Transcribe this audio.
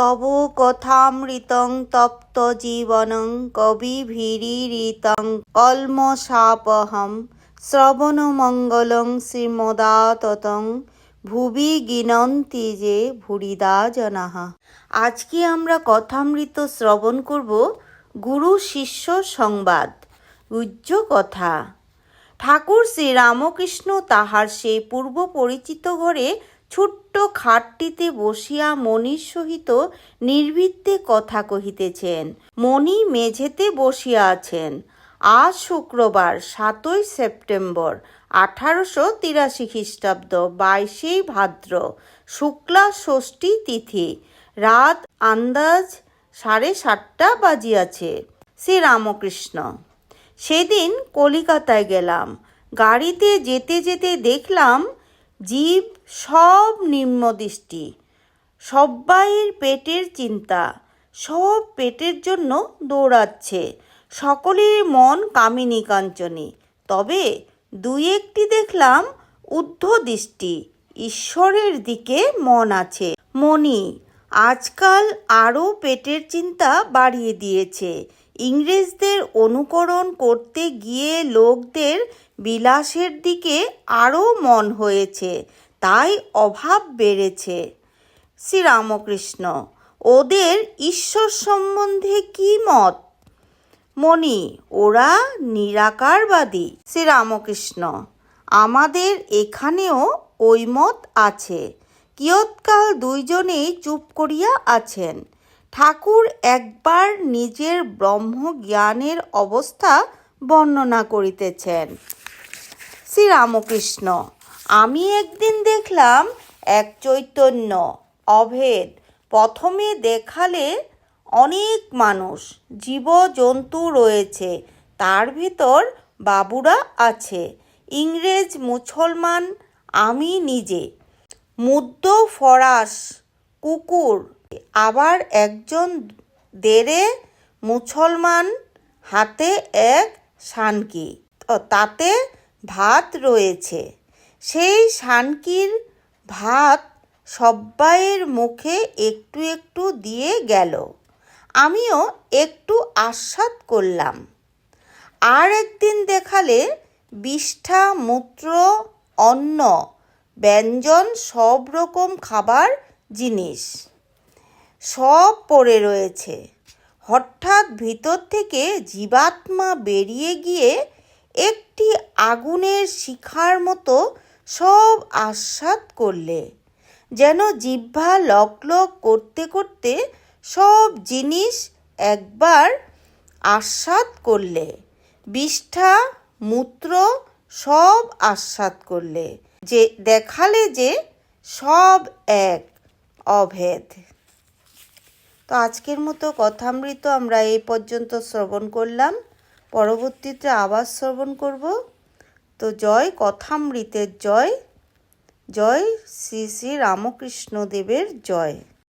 তব কথামৃতং তপ্ত জীবনং কবিভিরীরিতং কল্মষাপহম শ্রবণমঙ্গলং শ্রীমদাততং ভুবি গিনন্তি যে ভুরিদা জনাহ। আজকে আমরা কথামৃত শ্রবণ করব গুরু শিষ্য সংবাদ, উজ্জ কথা। ঠাকুর শ্রীরামকৃষ্ণ তাহার সেই পূর্ব পরিচিত ঘরে ছোট্ট খাটটিতে বসিয়া মণির সহিত নির্বৃত্তে কথা কহিতেছেন। মণি মেঝেতে বসিয়া আছেন। আজ শুক্রবার, সাতই সেপ্টেম্বর, আঠারোশো তিরাশি খ্রিস্টাব্দ বাইশেই ভাদ্র, শুক্লা ষষ্ঠী তিথি। রাত আন্দাজ সাড়ে সাতটা বাজিয়াছে। শ্রীরামকৃষ্ণ, সেদিন কলিকাতায় গেলাম। গাড়িতে যেতে যেতে দেখলাম জীব সব নিম্ন নিম্নদৃষ্টি, সব্বাইয়ের পেটের চিন্তা, সব পেটের জন্য দৌড়াচ্ছে, সকলের মন কামিনী কাঞ্চনী। তবে দুই একটি দেখলাম উদ্ধ ঊর্ধ্বদৃষ্টি, ঈশ্বরের দিকে মন আছে। মনি আজকাল আরও পেটের চিন্তা বাড়িয়ে দিয়েছে। ইংরেজদের অনুকরণ করতে গিয়ে লোকদের বিলাসের দিকে আরও মন হয়েছে, তাই অভাব বেড়েছে। শ্রীরামকৃষ্ণ, ওদের ঈশ্বর সম্বন্ধে কি মত? মণি, ওরা নিরাকারবাদী। শ্রীরামকৃষ্ণ, আমাদের এখানেও ওই মত আছে। কিয়ৎকাল দুইজনেই চুপ করিয়া আছেন। ঠাকুর একবার নিজের ব্রহ্মজ্ঞানের অবস্থা বর্ণনা করিতেছেন। শ্রীরামকৃষ্ণ, আমি একদিন দেখলাম এক চৈতন্য অভেদ প্রথমে দেখালে অনেক মানুষ, জীবজন্তু রয়েছে, তার ভিতর বাবুরা আছে, ইংরেজ মুসলমান আমি নিজে। মুদ্দ ফরাস কুকুর আবার একজন দেরে মুসলমান হাতে এক শানকি। তাতে ভাত রয়েছে। সেই শানকির ভাত সব্বাইয়ের মুখে একটু একটু দিয়ে গেল। আমিও একটু আস্বাদ করলাম। আর একদিন দেখালে বিষ্ঠা মূত্র, অন্ন, ব্যঞ্জন সব রকম খাবার জিনিস। সব পড়ে রয়েছে। হঠাৎ ভিতর থেকে জীবাত্মা বেরিয়ে গিয়ে একটি আগুনের শিখার মতো সব আস্বাদ করলে, যেন জিহ্বা লক লক করতে করতে সব জিনিস একবার আস্বাদ করলে, বিষ্ঠা, মূত্র সব আস্বাদ করলে, যে দেখালে যে সব এক অভেদ। তো আজকের মতো কথামৃত আমরা এই পর্যন্ত শ্রবণ করলাম। পরবর্তীতে আবার শ্রবণ করব। তো জয় কথামৃতের জয়। জয় শ্রী শ্রী রামকৃষ্ণ দেবের জয়।